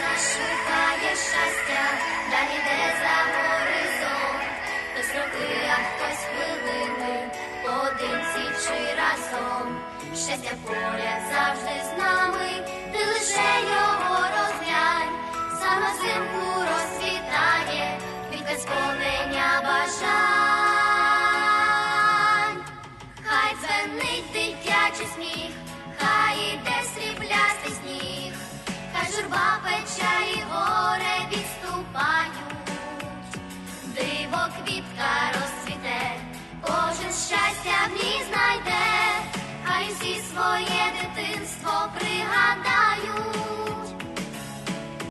нас шукає щастя, далі йде за горизонт, хтось роки, а хтось хвилини, поодинці чи разом. Щастя поряд завжди з нами, ти лише його розглянь, саме зимку розцвітає, від безповнення бажань, хай дзвенить дитячий сміх. Диво квітка розцвіте, кожен щастя в ній знайде, хай всі своє дитинство